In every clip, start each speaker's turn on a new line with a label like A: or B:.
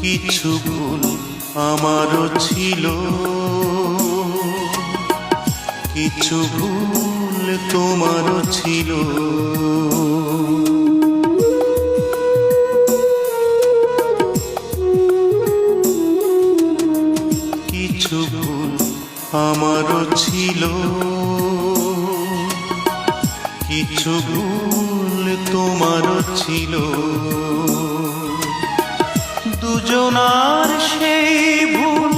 A: কিছু ভুল আমারও ছিল। কিছু ভুল তোমারও ছিল। কিছু ভুল আমারও ছিল। কিছু ভুল তোমারও ছিল। দুজনার সেই ভুল,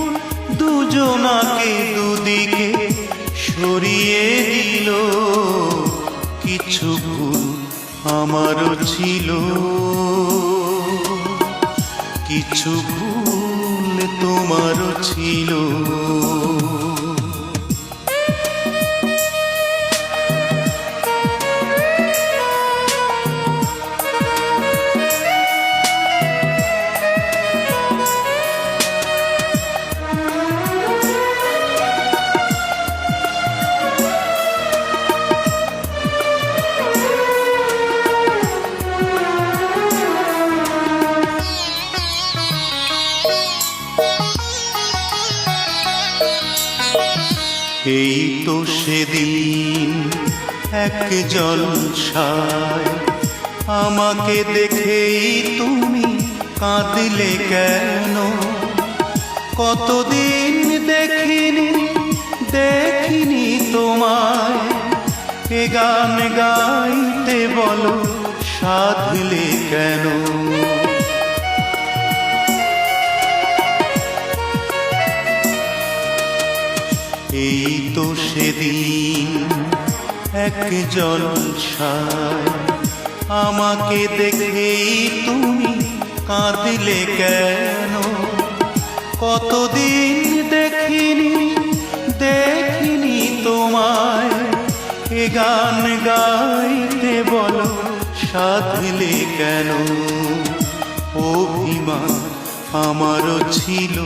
A: দুজনাকে দুদিকে সরিয়ে দিল। কিছু ভুল আমারও ছিল। কিছু ভুল তোমারও ছিল। এই তো সেদিন এক জলসায়। আমাকে দেখেই তুমি কাঁদলে কেন? কতদিন দেখিনি দেখিনি তোমায়। এ গান গাইতে বলো, সাধলে কেন? এই তো সেদিন এক জলসায় আমাকে দেখেই তুমি কাঁদলে কেন? কতদিন দেখিনি দেখিনি তোমায়, এ গান গাইতে বলো সাধলে কেন? অভিমান আমারও ছিল।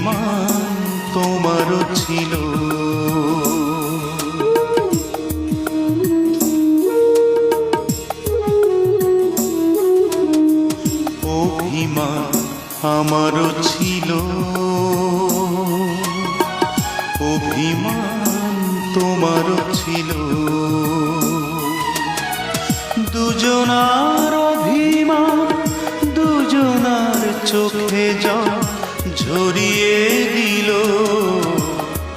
A: অভিমান তোমারও ছিল। অভিমান আমারও ছিল। অভিমান তোমারও ছিল। দুজনার অভিমান দুজনার চোখে জল। ঝরিয়ে দিল।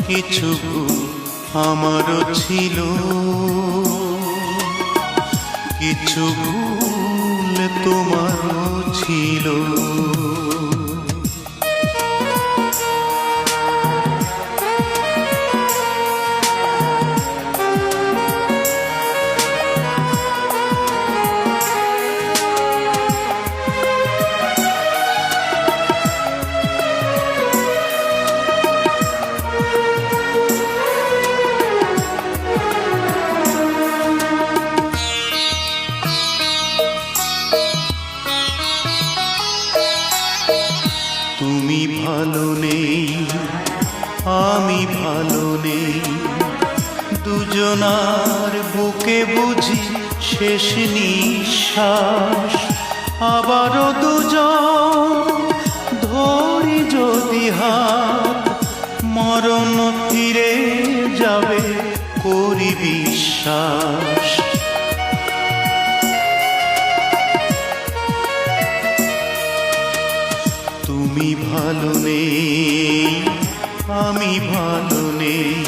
A: কিছু আমারও ছিল। কিছু ভুল তোমারও ছিল। আমি ভালো নেই। দুজনার বুকে বুঝি শেষ নিঃশ্বাস। আবারও দুজন ধরি যদি হাত, মরণ ফিরে যাবে করি বিশ্বাস। তুমি ভালো নেই। আমি ভালো নেই।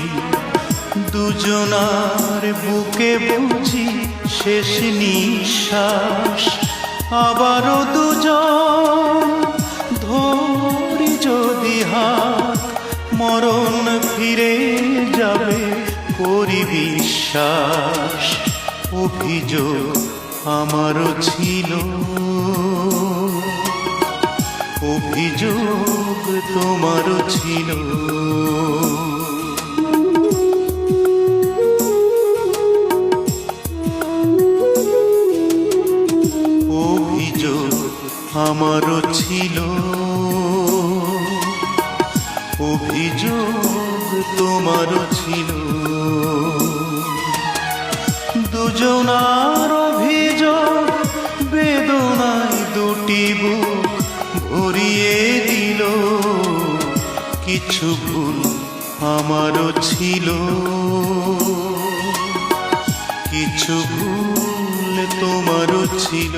A: দুজনার বুকে বুঝি শেষ নিঃশ্বাস। আবারও দুজন ধরি যদি হাত, মরণ ফিরে যাবে করি বিশ্বাস। অভিযোগ আমারও ছিল। অভিযোগ তোমারও ছিল। অভিযোগ আমারও ছিল। অভিযোগ তোমারও ছিল। দুজনার কিছু ভুল আমারও ছিল। কিছু ভুল তোমারও ছিল।